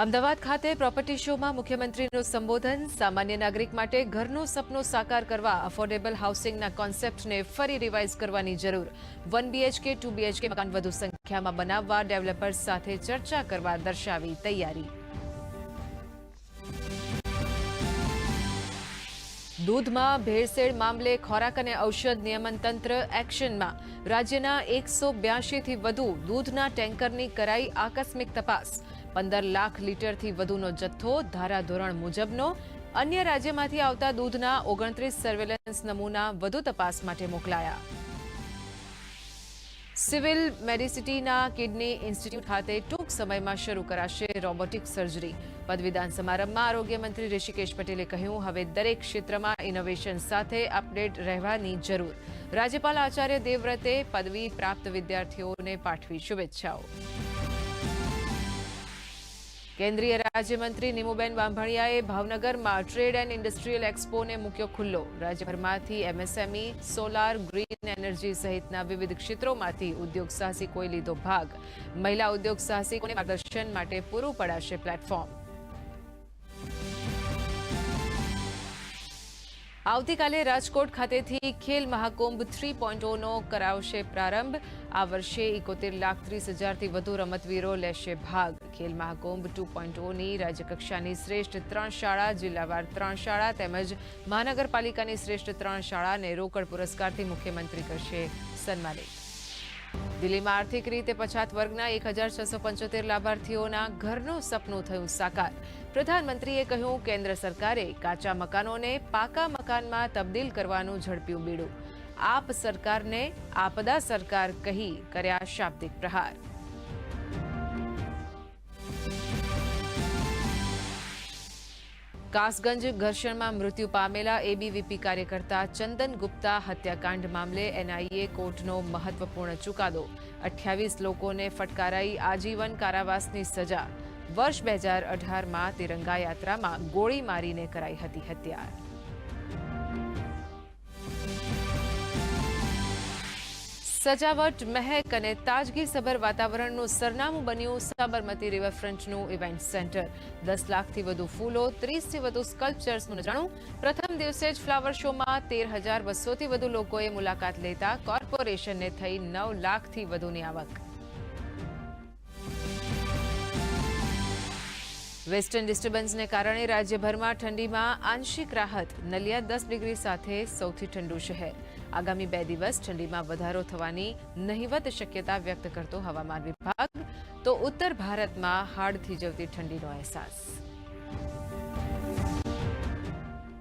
અમદાવાદ ખાતે પ્રોપર્ટી શોમાં મુખ્યમંત્રીનું સંબોધન, સામાન્ય નાગરિક માટે ઘરનું સપનું સાકાર કરવા અફોર્ડેબલ હાઉસિંગના કોન્સેપ્ટને ફરી રિવાઇઝ કરવાની જરૂર. વન બીએચકે ટુ બીએચકે મકાન વધુ સંખ્યામાં બનાવવા ડેવલપર્સ સાથે ચર્ચા કરવા દર્શાવી તૈયારી. દૂધમાં ભેળસેળ મામલે ખોરાક અને ઔષધ નિયમન તંત્ર એક્શનમાં. રાજ્યના એકસો બ્યાસીથી વધુ દૂધના ટેન્કરની કરાઈ આકસ્મિક તપાસ. પંદર લાખ લીટરથી વધુનો જથ્થો ધારાધોરણ મુજબનો. અન્ય રાજ્યમાંથી આવતા દૂધના ઓગણત્રીસ સર્વેલન્સ નમૂના વધુ તપાસ માટે મોકલાયા. સિવિલ મેડિસિટીના કિડની ઇન્સ્ટિટ્યૂટ ખાતે ટૂંક સમયમાં શરૂ કરાશે રોબોટિક સર્જરી. પદવીદાન સમારંભમાં આરોગ્ય મંત્રી ઋષિકેશ પટેલે કહ્યું, હવે દરેક ક્ષેત્રમાં ઇનોવેશન સાથે અપડેટ રહેવાની જરૂર. રાજ્યપાલ આચાર્ય દેવવ્રતે પદવી પ્રાપ્ત વિદ્યાર્થીઓને પાઠવી શુભેચ્છાઓ. કેન્દ્રીય રાજ્યમંત્રી નીમુબેન બાંભણિયાએ ભાવનગરમાં ટ્રેડ એન્ડ ઇન્ડસ્ટ્રીયલ એક્સપોને મૂક્યો ખુલ્લો. રાજ્યભરમાંથી એમએસએમઈ, સોલાર, ગ્રીન એનર્જી સહિતના વિવિધ ક્ષેત્રોમાંથી ઉદ્યોગ સાહસિકોએ લીધો ભાગ. મહિલા ઉદ્યોગ સાહસિકોને માર્ગદર્શન માટે પૂરું પડાશે પ્લેટફોર્મ. આવતીકાલે રાજકોટ ખાતેથી ખેલ મહાકુંભ થ્રી પોઈન્ટોનો કરાવશે પ્રારંભ. આ વર્ષે એકોતેર લાખ ત્રીસ હજારથી વધુ રમતવીરો લેશે ભાગ. ખેલ મહાકુંભ ટુ પોઈન્ટ ઓની રાજ્યકક્ષાની શ્રેષ્ઠ ત્રણ શાળા, જિલ્લાવાર ત્રણ શાળા તેમજ મહાનગરપાલિકાની શ્રેષ્ઠ ત્રણ શાળાને રોકડ પુરસ્કારથી મુખ્યમંત્રી કરશે સન્માનિત. દિલ્હીમાં આર્થિક રીતે પછાત વર્ગના એક હજાર છસો પંચોતેર લાભાર્થીઓના ઘરનું સપનું થયું સાકાર. પ્રધાનમંત્રીએ કહ્યું, કેન્દ્ર સરકારે કાચા મકાનોને પાકા મકાનમાં તબદીલ કરવાનું ઝડપ્યું બીડું. આપ સરકારને આપદા સરકાર કહી કર્યા શાબ્દિક પ્રહાર. કાસગંજ ઘર્ષણમાં મૃત્યુ પામેલા એબીવીપી કાર્યકર્તા ચંદન ગુપ્તા હત્યાકાંડ મામલે એનઆઈએ કોર્ટનો મહત્વપૂર્ણ ચુકાદો. અઠ્યાવીસ લોકોને ફટકારાઈ આજીવન કારાવાસની સજા. વર્ષ બે હજાર અઢારમાં તિરંગા યાત્રામાં ગોળી મારીને કરાઈ હતી હત્યા. સજાવટ, મહેક અને તાજગીસભર વાતાવરણનું સરનામું બન્યું સાબરમતી રિવરફ્રન્ટનું ઇવેન્ટ સેન્ટર. દસ લાખથી વધુ ફૂલો, ત્રીસથી વધુ સ્કલ્પચર્સનું નજાણું. પ્રથમ દિવસે જ ફ્લાવર શોમાં તેર હજાર બસોથી વધુ લોકોએ મુલાકાત લેતા કોર્પોરેશનને થઈ નવ લાખથી વધુની આવક. વેસ્ટર્ન ડિસ્ટર્બન્સને કારણે રાજ્યભરમાં ઠંડીમાં આંશિક રાહત. નલિયા દસ ડિગ્રી સાથે સૌથી ઠંડુ શહેર. આગામી બે દિવસ ઠંડીમાં વધારો થવાની નહિવત શક્યતા વ્યક્ત કરતો હવામાન વિભાગ. તો ઉત્તર ભારતમાં હાડ થીજવતી ઠંડીનો અહેસાસ.